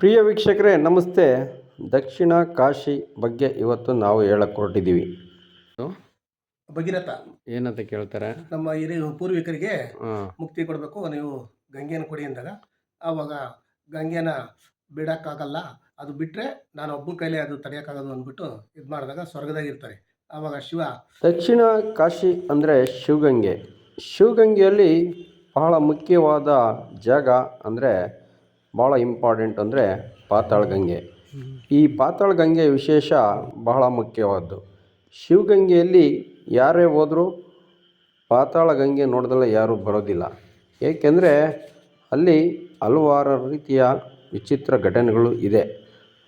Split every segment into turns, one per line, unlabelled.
ಪ್ರಿಯ ವೀಕ್ಷಕರೇ ನಮಸ್ತೆ. ದಕ್ಷಿಣ ಕಾಶಿ ಬಗ್ಗೆ ಇವತ್ತು ನಾವು ಹೇಳಕ್ಕೆ ಹೊರಟಿದ್ದೀವಿ
ಭಗೀರಥ.
ಏನಂತ ಕೇಳ್ತಾರೆ?
ನಮ್ಮ ಹಿರಿಯ ಪೂರ್ವಿಕರಿಗೆ ಮುಕ್ತಿ ಕೊಡಬೇಕು ನೀವು ಗಂಗೆಯನ್ನು ಕೊಡಿ ಅಂದಾಗ. ಆವಾಗ ಗಂಗೆನ ಬಿಡೋಕ್ಕಾಗಲ್ಲ ಅದು ಬಿಟ್ಟರೆ ನಾನು ಒಬ್ಬನ ಕೈಲಿ ಅದು ತಡೆಯೋಕ್ಕಾಗೋದು ಅಂದ್ಬಿಟ್ಟು ಇದು ಮಾಡಿದಾಗ ಸ್ವರ್ಗದಾಗಿರ್ತಾರೆ ಆವಾಗ ಶಿವ
ದಕ್ಷಿಣ ಕಾಶಿ ಅಂದರೆ ಶಿವಗಂಗೆ. ಶಿವಗಂಗೆಯಲ್ಲಿ ಬಹಳ ಮುಖ್ಯವಾದ ಜಾಗ ಅಂದರೆ ಭಾಳ ಇಂಪಾರ್ಟೆಂಟ್ ಅಂದರೆ ಪಾತಾಳ ಗಂಗೆ. ಈ ಪಾತಾಳ ಗಂಗೆ ವಿಶೇಷ ಬಹಳ ಮುಖ್ಯವಾದ್ದು. ಶಿವಗಂಗೆಯಲ್ಲಿ ಯಾರೇ ಹೋದರೂ ಪಾತಾಳ ಗಂಗೆ ನೋಡ್ದಲ್ಲ ಯಾರೂ ಬರೋದಿಲ್ಲ. ಏಕೆಂದರೆ ಅಲ್ಲಿ ಹಲವಾರು ರೀತಿಯ ವಿಚಿತ್ರ ಘಟನೆಗಳು ಇದೆ.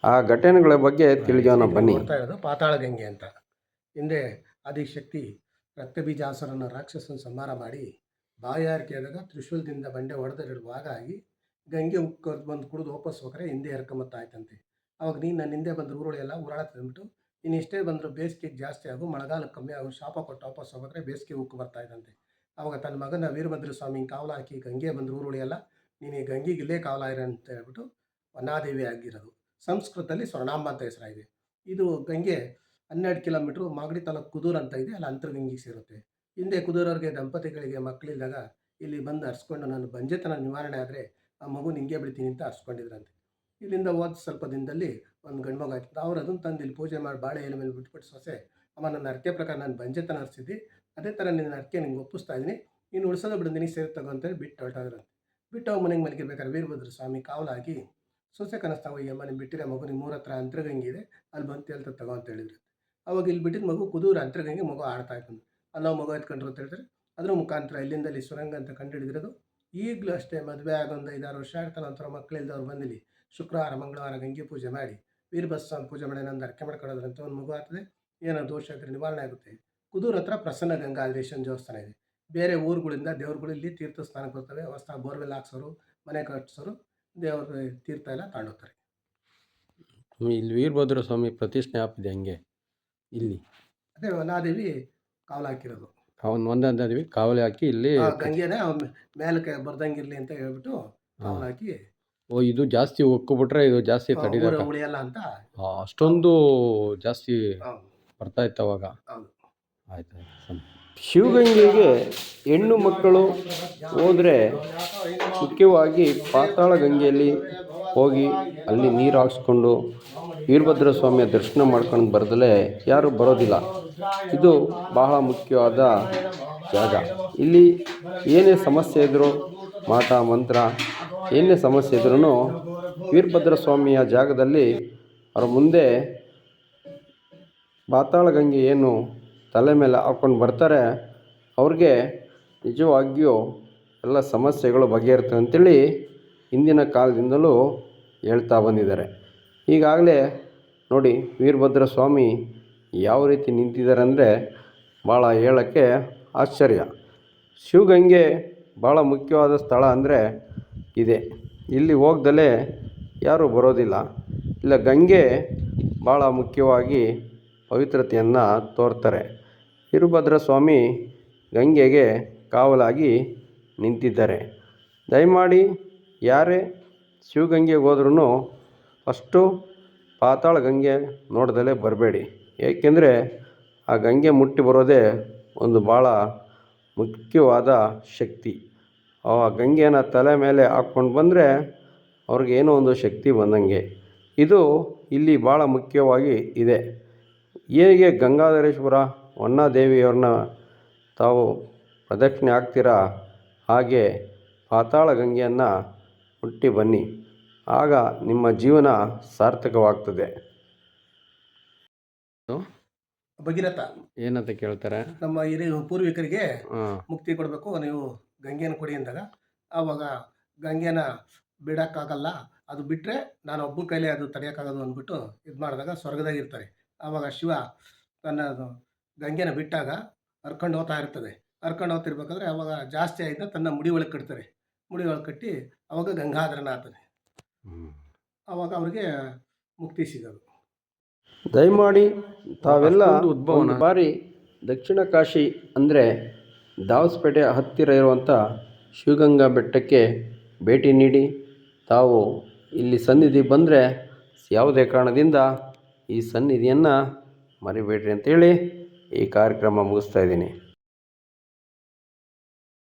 ಆ ಘಟನೆಗಳ ಬಗ್ಗೆ ತಿಳಿಯೋಣ ಬನ್ನಿ.
ಪಾತಾಳ ಗಂಗೆ ಅಂತ. ಹಿಂದೆ ಆದಿಶಕ್ತಿ ರಕ್ತಬೀಜಾಸುರನ ರಾಕ್ಷಸನ ಸಂಹಾರ ಮಾಡಿ ಬಾಯಾರಿಕೆಯಾದಾಗ ತ್ರಿಶೂಲದಿಂದ ಬಂಡೆ ಭಾಗ ಆಗಿ ಗಂಗೆ ಉಕ್ಕರ್ದು ಬಂದು ಕುಡಿದು ವಾಪಸ್ ಹೋಗ್ರೆ ಹಿಂದೆ ಎರ್ಕೊಂಬತ್ತಾಯ್ತಂತೆ ಅವಾಗ ನೀನು ನನ್ನ ಹಿಂದೆ ಬಂದು ಊರುಗಳು ಎಲ್ಲ ಊರಾಳ ತಂದ್ಬಿಟ್ಟು ಇನ್ನು ಇಷ್ಟೇ ಬಂದರು ಬೇಸಿಗೆ ಜಾಸ್ತಿ ಆಗು, ಮಳೆಗಾಲ ಕಮ್ಮಿ ಆಗು, ಶಾಪ ಕೊಟ್ಟು ವಾಪಸ್ ಹೋಗಿದ್ರೆ ಬೇಸಿಗೆ ಉಕ್ಕು ಬರ್ತಾ ಅವಾಗ ತನ್ನ ಮಗನ ವೀರಭದ್ರ ಸ್ವಾಮಿ ಕಾವಲು ಹಾಕಿ ಗಂಗೆ ಬಂದು ಊರುಳಿ ಎಲ್ಲ, ನೀನು ಗಂಗೆಗೆ ಇಲ್ಲೇ ಇರ ಅಂತ ಹೇಳ್ಬಿಟ್ಟು ವನಾದೇವಿ ಆಗಿರೋದು. ಸಂಸ್ಕೃತದಲ್ಲಿ ಸ್ವರ್ಣಾಂಬ ಅಂತ ಹೆಸರಾಗಿದೆ. ಇದು ಗಂಗೆ ಹನ್ನೆರಡು ಕಿಲೋಮೀಟ್ರು ಮಾಗಡಿ ತಾಲೂಕು ಕುದೂರು ಅಂತ ಇದೆ ಅಲ್ಲಿ ಅಂತರ್ಗಂಗಿಗೆ ಸೇರುತ್ತೆ. ಹಿಂದೆ ಕುದೂರವ್ರಿಗೆ ದಂಪತಿಗಳಿಗೆ ಮಕ್ಕಳಿದ್ದಾಗ ಇಲ್ಲಿ ಬಂದು ಹರಿಸ್ಕೊಂಡು ನಾನು ಬಂಜೆತನ ನಿವಾರಣೆ ಆದರೆ ಆ ಮಗು ನಿಂಗೆ ಬಿಡ್ತೀನಿ ಅಂತ ಹರ್ಸ್ಕೊಂಡಿದ್ರಂತೆ ಇಲ್ಲಿಂದ ಹೋದ ಸ್ವಲ್ಪ ದಿನದಲ್ಲಿ ಒಂದು ಗಂಡು ಮಗ ಆಯ್ತು. ಅವ್ರು ಅದನ್ನು ತಂದು ಇಲ್ಲಿ ಪೂಜೆ ಮಾಡಿ ಬಾಳೆ ಎಲೆ ಮೇಲೆ ಬಿಟ್ಬಿಟ್ಟು ಸೊಸೆ, ಅಮ್ಮ, ನನ್ನ ಅರ್ಕೆ ಪ್ರಕಾರ ನಾನು ಬಂಜೆತನ ಹರಿಸಿದ್ದಿ. ಅದೇ ಥರ ನಿನ್ನ ಅರ್ಕೆ ನಿಂಗೆ ಒಪ್ಪಿಸ್ತಾ ಇದ್ದೀನಿ. ನೀನು ಉಳಿಸೋದು ಬಿಡು ನಿನಗೆ ಸೇರಿ ತಗೋ ಅಂತೇಳಿ ಬಿಟ್ಟು ಹೊರಟಾದ್ರಂತೆ. ಬಿಟ್ಟು ಅವ್ರು ಮನೆಗೆ ಮಲಗಿರ್ಬೇಕಾದ್ರೆ ವೀರಭದ್ರ ಸ್ವಾಮಿ ಕಾವಲಾಗಿ, ಸೊಸೆ ಕನಸ್ತಾವ ಅಮ್ಮ ನಿಮ್ಮ ಬಿಟ್ಟಿರೋ ಮಗು ನಿಮ್ಮ ಮೂರ ಹತ್ರ ಅಂತರ್ಗಂಗೆ ಇದೆ. ಅಲ್ಲಿ ಬಂತು ಹೇಳ್ತಾ ತಗೋ ಅಂತ ಹೇಳಿದ್ರು. ಅವಾಗ ಇಲ್ಲಿ ಬಿಟ್ಟಿದ್ದ ಮಗು ಕುದೂರು ಅಂತರ್ಗಂಗೆ ಮಗು ಆಡ್ತಾ ಇತ್ತು ಅಲ್ಲೋ ಮಗು ಎತ್ಕೊಂಡ್ರು ಅಂತ ಹೇಳಿದ್ರೆ ಅದ್ರ ಮುಖಾಂತರ ಇಲ್ಲಿಂದಲ್ಲಿ ಸುರಂಗ ಅಂತ ಕಂಡುಹಿಡಿದಿರೋದು ಈಗಲೂ ಅಷ್ಟೇ ಮದುವೆ ಆಗೊಂದು ಐದಾರು ವರ್ಷ ಆಗ್ತಾನೆ ಒಂಥರ ಮಕ್ಕಳಿಲ್ದವ್ರು ಬಂದಿಲ್ಲಿ ಶುಕ್ರವಾರ ಮಂಗಳವಾರ ಗಂಗೆ ಪೂಜೆ ಮಾಡಿ ವೀರಭಸ್ವಾಮಿ ಪೂಜೆ ಮಾಡಿ ನಂದು ಅರ್ಕೆ ಮಾಡ್ಕೊಳ್ಳೋದ್ರಂತ ಒಂದು ಮಗು ಆಗ್ತದೆ. ಏನೋ ದೋಷ ಆದರೆ ನಿವಾರಣೆ ಆಗುತ್ತೆ. ಕುದೂರು ಹತ್ರ ಪ್ರಸನ್ನ ಗಂಗಾಧರೇಶನ್ ದೇವಸ್ಥಾನ ಇದೆ. ಬೇರೆ ಊರುಗಳಿಂದ ದೇವ್ರುಗಳು ಇಲ್ಲಿ ತೀರ್ಥ ಸ್ನಾನಕ್ಕೆ ಬರ್ತವೆ. ಹೊಸ ಬೋರ್ವೆಲ್ ಹಾಕ್ಸೋರು ಮನೆ ಕಟ್ಟಿಸೋರು ದೇವ್ರ ತೀರ್ಥ ಎಲ್ಲ ತಗೊಂಡೋಗ್ತಾರೆ.
ಇಲ್ಲಿ ವೀರಭದ್ರ ಸ್ವಾಮಿ ಪ್ರತಿಷ್ಠೆ ಆಪಿದೆ ಹಂಗೆ. ಇಲ್ಲಿ.
ಅದೇ ವನಾದೇವಿ ಕಾವಲು ಹಾಕಿರೋದು.
ಅವನು ಅದ್ವಿ ಕಾವಲಿ ಹಾಕಿ ಇಲ್ಲಿ
ಆ ಗಂಗೆನ ಅವ್ನ್ ಮೇಲಕ್ಕೆ ಬರ್ದಂಗಿರ್ಲಿ ಅಂತ ಹೇಳ್ಬಿಟ್ಟು ಕಾವಲು ಹಾಕಿ
ಓ ಇದು ಜಾಸ್ತಿ ಒಕ್ಕೊಬಿಟ್ರೆ ಇದು ಜಾಸ್ತಿ ತಡಿದ
ಊರ ಉಳಿಯಲ್ಲ ಅಂತ.
ಅಷ್ಟೊಂದು ಜಾಸ್ತಿ ಬರ್ತಾ ಇತ್ತು ಅವಾಗ.
ಹೌದು.
ಆಯ್ತು ಶಿವಗಂಗೆಗೆ ಹೆಣ್ಣು ಮಕ್ಕಳು ಹೋದರೆ ಮುಖ್ಯವಾಗಿ ಪಾತಾಳ ಗಂಗೆಯಲ್ಲಿ ಹೋಗಿ ಅಲ್ಲಿ ನೀರು ಹಾಕ್ಸ್ಕೊಂಡು ವೀರಭದ್ರ ಸ್ವಾಮಿಯ ದರ್ಶನ ಮಾಡ್ಕೊಂಡು ಬರದಲೇ ಯಾರು ಬರೋದಿಲ್ಲ. ಇದು ಬಹಳ ಮುಖ್ಯವಾದ ಜಾಗ. ಇಲ್ಲಿ ಏನೇ ಸಮಸ್ಯೆ ಇದ್ದರೂ ಮಾಟ ಮಂತ್ರ, ಏನೇ ಸಮಸ್ಯೆ ಇದ್ರೂ ವೀರಭದ್ರ ಸ್ವಾಮಿಯ ಜಾಗದಲ್ಲಿ ಅವರ ಮುಂದೆ ಪಾತಾಳಗಂಗೆ ಏನು ತಲೆ ಮೇಲೆ ಹಾಕ್ಕೊಂಡು ಬರ್ತಾರೆ, ಅವ್ರಿಗೆ ನಿಜವಾಗಿಯೂ ಎಲ್ಲ ಸಮಸ್ಯೆಗಳು ಬಗೆಹರ್ತವೆ ಅಂತೇಳಿ ಹಿಂದಿನ ಕಾಲದಿಂದಲೂ ಹೇಳ್ತಾ ಬಂದಿದ್ದಾರೆ. ಈಗಾಗಲೇ ನೋಡಿ ವೀರಭದ್ರ ಸ್ವಾಮಿ ಯಾವ ರೀತಿ ನಿಂತಿದ್ದಾರೆ ಅಂದರೆ ಭಾಳ ಹೇಳೋಕ್ಕೆ ಆಶ್ಚರ್ಯ. ಶಿವಗಂಗೆ ಭಾಳ ಮುಖ್ಯವಾದ ಸ್ಥಳ ಅಂದರೆ ಇದೆ. ಇಲ್ಲಿ ಹೋಗ್ದಲೇ ಯಾರೂ ಬರೋದಿಲ್ಲ. ಇಲ್ಲ, ಗಂಗೆ ಭಾಳ ಮುಖ್ಯವಾಗಿ ಪವಿತ್ರತೆಯನ್ನು ತೋರ್ತಾರೆ. ವೀರಭದ್ರ ಸ್ವಾಮಿ ಗಂಗೆಗೆ ಕಾವಲಾಗಿ ನಿಂತಿದ್ದಾರೆ. ದಯಮಾಡಿ ಯಾರೇ ಶಿವಗಂಗೆಗೆ ಹೋದ್ರೂ ಫಸ್ಟು ಪಾತಾಳ ಗಂಗೆ ನೋಡ್ದಲೇ ಬರಬೇಡಿ. ಏಕೆಂದರೆ ಆ ಗಂಗೆ ಮುಟ್ಟಿ ಬರೋದೇ ಒಂದು ಭಾಳ ಮುಖ್ಯವಾದ ಶಕ್ತಿ. ಆ ಗಂಗೆನ ತಲೆ ಮೇಲೆ ಹಾಕ್ಕೊಂಡು ಬಂದರೆ ಅವ್ರಿಗೆ ಏನೋ ಒಂದು ಶಕ್ತಿ ಬಂದಂಗೆ. ಇದು ಇಲ್ಲಿ ಭಾಳ ಮುಖ್ಯವಾಗಿ ಇದೆ. ಹೇಗೆ ಗಂಗಾಧರೇಶ್ವರ ಹೊನ್ನಾದೇವಿಯವ್ರನ್ನ ತಾವು ಪ್ರದಕ್ಷಿಣೆ ಆಗ್ತೀರಾ ಹಾಗೆ ಪಾತಾಳ ಗಂಗೆಯನ್ನು ಮುಟ್ಟಿ ಬನ್ನಿ. ಆಗ ನಿಮ್ಮ ಜೀವನ ಸಾರ್ಥಕವಾಗ್ತದೆ.
ಭಗೀರಥ.
ಏನಂತ ಕೇಳ್ತಾರೆ?
ನಮ್ಮ ಹಿರಿಯ ಪೂರ್ವಿಕರಿಗೆ ಮುಕ್ತಿ ಕೊಡಬೇಕು ನೀವು ಗಂಗೆಯನ್ನು ಕೊಡಿ ಅಂದಾಗ. ಆವಾಗ ಗಂಗೆನ ಬಿಡೋಕ್ಕಾಗಲ್ಲ ಅದು ಬಿಟ್ಟರೆ ನಾನು ಒಬ್ಬನ ಕೈಲೇ ಅದು ತಡೆಯೋಕ್ಕಾಗೋದು ಅಂದ್ಬಿಟ್ಟು ಇದು ಮಾಡಿದಾಗ ಸ್ವರ್ಗದಾಗಿರ್ತಾರೆ ಆವಾಗ ಶಿವ ತನ್ನ ಅದು ಗಂಗೆನ ಬಿಟ್ಟಾಗ ಹರ್ಕೊಂಡು ಹೋಗ್ತಾ ಇರ್ತದೆ. ಹರ್ಕೊಂಡು ಹೋಗ್ತಿರ್ಬೇಕಾದ್ರೆ ಅವಾಗ ಜಾಸ್ತಿ ಆಯ್ತಾ ತನ್ನ ಮುಡಿ ಒಳಗೆ ಕಟ್ತಾರೆ. ಮುಡಿ ಒಳಗೆ ಕಟ್ಟಿ ಅವಾಗ ಗಂಗಾಧರನ ಆಗ್ತದೆ ಆವಾಗ ಅವ್ರಿಗೆ ಮುಕ್ತಿ ಸಿಗೋದು.
ದಯಮಾಡಿ ತಾವೆಲ್ಲ
ಉದ್ಭವನ.
ಬಾರಿ ದಕ್ಷಿಣ ಕಾಶಿ ಅಂದರೆ ದಾವಸ್ಪೇಟೆ ಹತ್ತಿರ ಇರುವಂಥ ಶಿವಗಂಗಾ ಬೆಟ್ಟಕ್ಕೆ ಭೇಟಿ ನೀಡಿ. ತಾವು ಇಲ್ಲಿ ಸನ್ನಿಧಿ ಬಂದರೆ ಯಾವುದೇ ಕಾರಣದಿಂದ ಈ ಸನ್ನಿಧಿಯನ್ನು ಮರಿಬೇಡ್ರಿ ಅಂತೇಳಿ ಈ ಕಾರ್ಯಕ್ರಮ ಮುಗಿಸ್ತಾ ಇದ್ದೀನಿ.